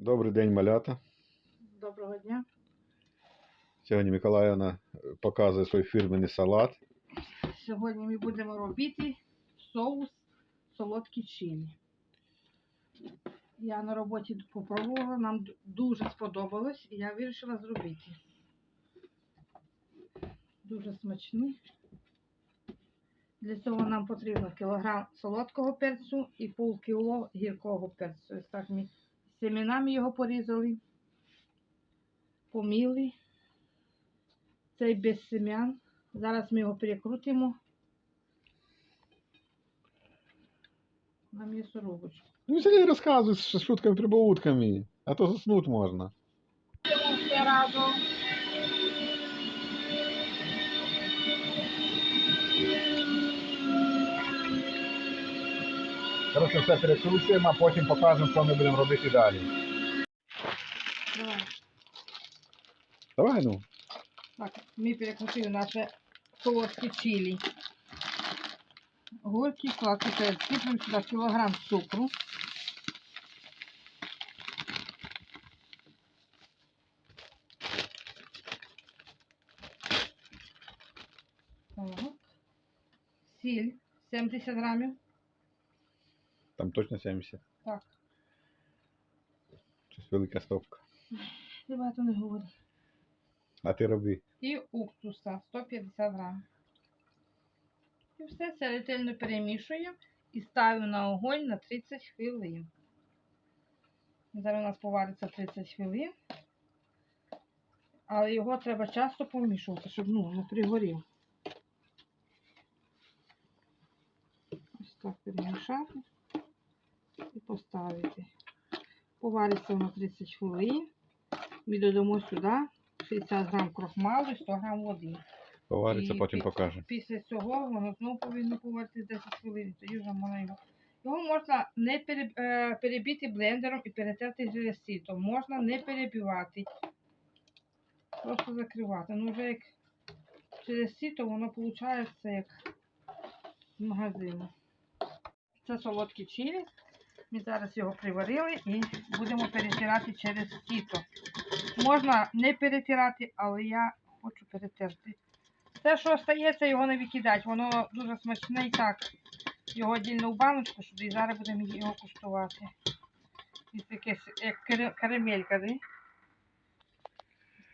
Добрий день, малята. Доброго дня. Сьогодні Миколаївна показує свій фірменний салат. Сьогодні ми будемо робити соус солодкі чилі. Я на роботі попробувала, нам дуже сподобалось і я вирішила зробити. Дуже смачний. Для цього нам потрібно кілограм солодкого перцю і пол кіло гіркого перцю. Ось так ми семенами його порізали, поміли. Цей без семян. Зараз ми його перекрутимо на м'ясорубочку. Ну, сидіть розказуй з шутками прибаутками, а то заснуть можна. Разом. Коротше, все перекручуємо, а потім покажемо, що ми будемо робити далі. Давай. Давай, ну. Так, ми перекрутили наше солодкі чилі. Горький сладкий перець. Сюди кілограм цукру. Так. Сіль 70 грамів. Там точно 70. Так, Щось велика стопка. ти багато не говори. А ти роби. і уксуса 150 грам. І все це ретельно перемішуємо і ставимо на огонь на 30 хвилин. Зараз у нас повариться 30 хвилин. Але його треба часто помішувати, щоб ну, не пригорів. Ось так перемішати і поставити. Повариться на 30 хвилин. Ми додамо сюди 60 грам крохмалу і 100 грам води. Повариться, І потім пі- покажемо. Після цього воно знову повинно поваритися 10 хвилин, тоді вже можна його. Його можна не пере, е, перебити блендером і перетерти через сито. Можна не перебивати. Просто закривати. Ну вже як через сито воно виходить як з магазину. Це солодкі чилі. Ми зараз його приварили і будемо перетирати через сито. Можна не перетирати, але я хочу перетерти. Те, що остається, його не викидати. Воно дуже смачне і так. Його дільно в баночку сюди і зараз будемо його куштувати. І таке як карамелька, да?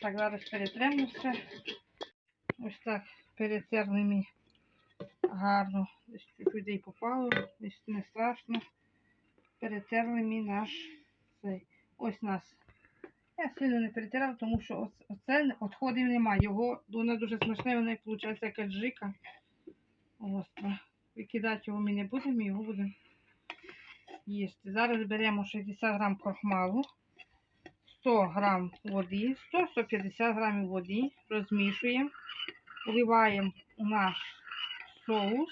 Так, зараз перетремо все. Ось так перетерли гарно. Десь чуть-чуть попало, десь не страшно. Перетерли ми наш цей. Ось нас я сильно не перетирав, тому що оц- оце відходів немає. Його воно дуже смачне, воно виходить як аджика. Остро. Викидати його ми не будемо, його будемо їсти. Зараз беремо 60 грам крохмалу, 100 грам води, 100-150 грамів води, розмішуємо, вливаємо у наш соус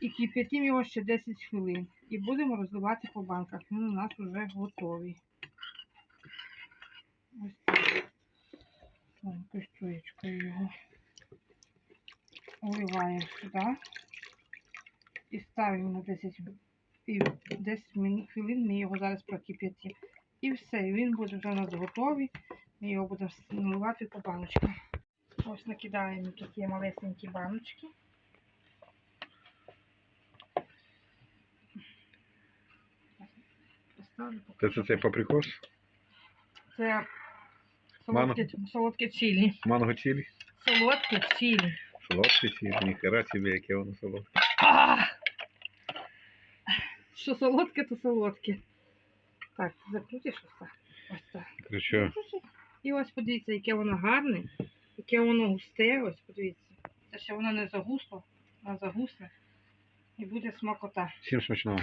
і кип'ятимо його ще 10 хвилин. І будемо розливати по банках. Він у нас вже готовий. Ось так. Тонкою його вливаємо сюди і ставимо на 10, і 10 мін- хвилин. Ми його зараз прокип'ятимо. І все, він буде вже у нас готовий. Ми його будемо наливати по баночкам. Ось накидаємо такі малесенькі баночки. Це, це, це паприкос, Це солодке, солодке чилі. манго чилі. Солодке чилі. Солодке чилі, ніхера собі, яке воно солодке. А! Що солодке, то солодке. Так, закрутиш ось так. Ось так. Короче, І ось подивіться, яке воно гарне, яке воно густе, ось подивіться. Це ще воно не загусло, воно загусне. І буде смакота. всім смачного.